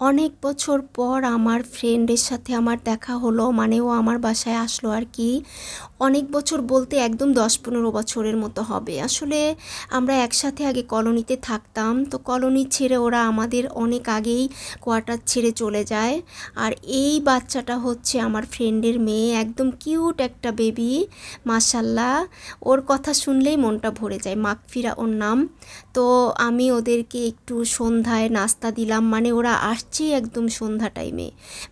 অনেক বছর পর আমার ফ্রেন্ডের সাথে আমার দেখা হলো মানে ও আমার বাসায় আসলো আর কি। অনেক বছর বলতে একদম দশ পনেরো বছরের মতো হবে। আসলে আমরা একসাথে আগে কলোনিতে থাকতাম, তো কলোনি ছেড়ে ওরা আমাদের অনেক আগেই কোয়ার্টার ছেড়ে চলে যায়। আর এই বাচ্চাটা হচ্ছে আমার ফ্রেন্ডের মেয়ে, একদম কিউট একটা বেবি মাসাল্লাহ ওর কথা শুনলেই মনটা ভরে যায় মাকফিরা ওর নাম। তো আমি ওদেরকে একটু সন্ধ্যায় নাস্তা দিলাম মানে ওরা আসছে একদম সন্ধ্যা টাইমে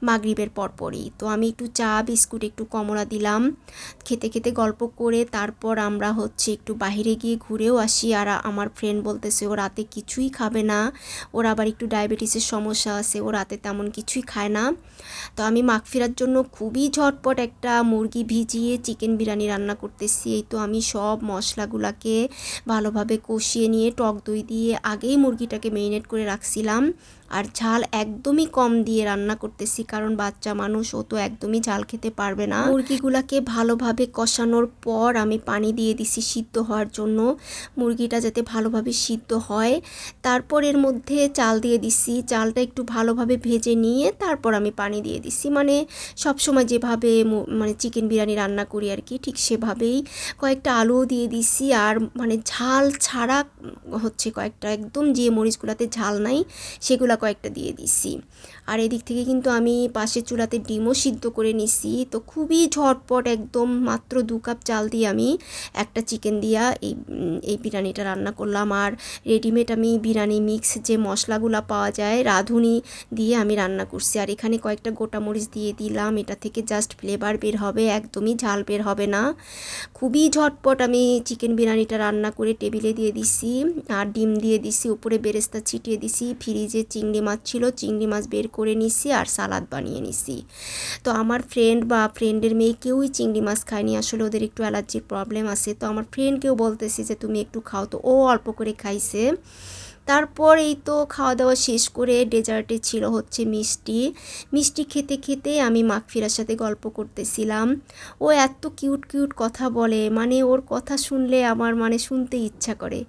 মাগরিবের পরপরই। তো আমি একটু চা, বিস্কুট, একটু কমলা দিলাম। খেতে খেতে গল্প করে তারপর আমরা হচ্ছে একটু বাইরে গিয়ে ঘুরেও আসি। আর আমার ফ্রেন্ড বলতেছে, ও রাতে কিছুই খাবে না। ওর আবার একটু ডায়াবেটিসের সমস্যা আছে। ও রাতে তেমন কিছুই খায় না। তো আমি মাগফিরার জন্য খুবই ঝটপট একটা মুরগি ভিজিয়ে চিকেন বিরিয়ানি রান্না করতেছি। এই তো আমি সব মশলাগুলাকে ভালোভাবে কষিয়ে নিয়ে টক দই দিয়ে আগেই মুরগিটাকে মেরিনেট করে রাখছিলাম। আর ঝাল একদমই কম দিয়ে রান্না করতেছি, কারণ বাচ্চা মানুষ, ও তো একদমই ঝাল খেতে পারবে না। মুরগিগুলাকে ভালোভাবে কষানোর পর আমি পানি দিয়ে দিছি সিদ্ধ হওয়ার জন্য। মুরগিটা যাতে ভালোভাবে সিদ্ধ হয়। তারপর এর মধ্যে চাল দিয়ে দিছি, চালটা একটু ভালোভাবে ভেজে নিয়ে তারপর আমি পানি দিয়ে দিছি। মানে সবসময় যেভাবে মানে চিকেন বিরিয়ানি রান্না করি আর কি, ঠিক সেভাবেই। কয়েকটা আলুও দিয়ে দিছি আর মানে ঝাল ছাড়া হচ্ছে কয়েকটা, একদম যে মরিচগুলাতে ঝাল নাই, সেগুলা কয়েকটা দিয়ে দিছি। আর এদিক থেকে কিন্তু আমি পাশের চুলাতে ডিমও সিদ্ধ করে নিছি। তো খুবই ঝটপট একদম মাত্র দু কাপ চাল দিয়ে আমি একটা চিকেন দিয়া এই এই বিরিয়ানিটা রান্না করলাম। আর রেডিমেড আমি বিরিয়ানি মিক্স যে মশলাগুলো পাওয়া যায়, রাঁধুনি দিয়ে আমি রান্না করছি। আর এখানে কয়েকটা গোটা মরিচ দিয়ে দিলাম। এটা থেকে জাস্ট ফ্লেভার বের হবে, একদমই ঝাল বের হবে না। খুবই ঝটপট আমি চিকেন বিরিয়ানিটা রান্না করে টেবিলে দিয়ে দিছি। আর ডিম দিয়ে দিছি, উপরে বেরেস্তা ছিটিয়ে দিছি, ফ্রিজে চিংড়ি মাছ ছিল, চিংড়ি মাছ বের করে নিছি আর সালাদ বানিয়ে নিছি। তো আমার ফ্রেন্ড বা ফ্রেন্ডের মেয়ে কেউই চিংড়ি মাছ খায়নি, আসলে ওদের একটু অ্যালার্জির প্রবলেম আছে। তো আমার ফ্রেন্ডকেও বলতেছি যে, তুমি একটু খাও। তো ও অল্প করে খাইছে। তারপর এই তো খাওয়া দাওয়া শেষ করে ডেজার্টে ছিল হচ্ছে মিষ্টি। মিষ্টি খেতে খেতে আমি মাগফিরার সাথে গল্প করতেছিলাম। ও এত কিউট কিউট কথা বলে মানে ওর কথা শুনলে আমার মানে শুনতে ইচ্ছা করে।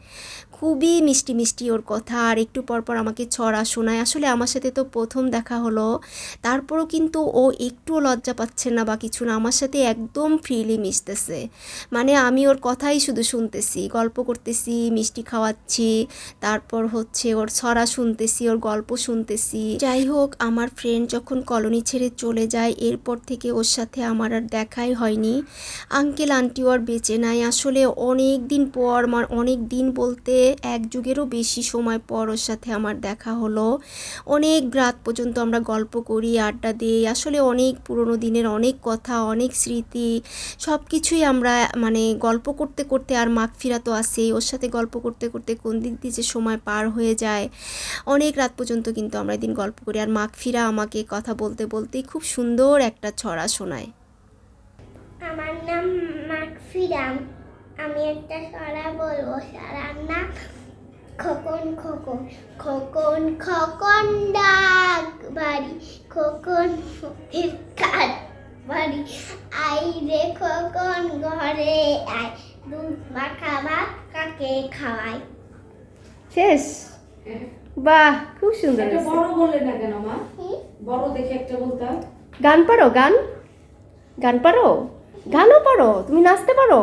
খুবই মিষ্টি মিষ্টি ওর কথা, আর একটু পর পর আমাকে ছড়া শোনায়। আসলে আমার সাথে তো প্রথম দেখা হলো, তারপরও কিন্তু ও একটুও লজ্জা পাচ্ছে না বা কিছু না, আমার সাথে একদম ফ্রিলি মিশতেছে। মানে আমি ওর কথাই শুধু শুনতেছি, গল্প করতেছি, মিষ্টি খাওয়াচ্ছি, তারপর হচ্ছে ওর ছড়া শুনতেছি, ওর গল্প শুনতেছি। যাই হোক, আমার ফ্রেন্ড যখন কলোনি ছেড়ে চলে যায়, এরপর থেকে ওর সাথে আমার আর দেখাই হয়নি। আঙ্কেল আন্টিও আর বেঁচে নাই। আসলে অনেক দিন পর, আমার অনেক দিন বলতে এক যুগেরও বেশি সময় পর ওর সাথে আমার দেখা হলো। অনেক রাত পর্যন্ত আমরা গল্প করি, আড্ডা দিই। আসলে অনেক পুরনো দিনের অনেক কথা, অনেক স্মৃতি সব কিছুই আমরা মানে গল্প করতে করতে আর মাগফিরা তো আছেই। ওর সাথে গল্প করতে করতে কোন দিক দিয়ে যে সময় পার হয়ে যায়, অনেক রাত পর্যন্ত কিন্তু আমরা এদিন গল্প করি। আর মাগফিরা আমাকে কথা বলতে বলতেই খুব সুন্দর একটা ছড়া শোনায়। আমার নাম মাকফিরাম আমি একটা সরা বলব সারার নাম খোকন খোকন। খোকন খোকন ডাক বাড়ি খোকন কাঠ বাড়ি। আই রে খোকন ঘরে আয় দুধ মাখা ভাত কাকে খাওয়াই শেষ? বাহ খুব সুন্দর একটা বড় বললে না কেন মা? বড় দেখে একটা বলতাম। গান পারো গান? গান পারো? গানও পারো তুমি নাচতে পারো?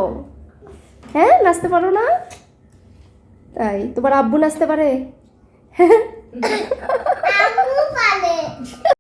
হ্যাঁ নাচতে পারো না? তাই তোমার আব্বু নাচতে পারে? হ্যাঁ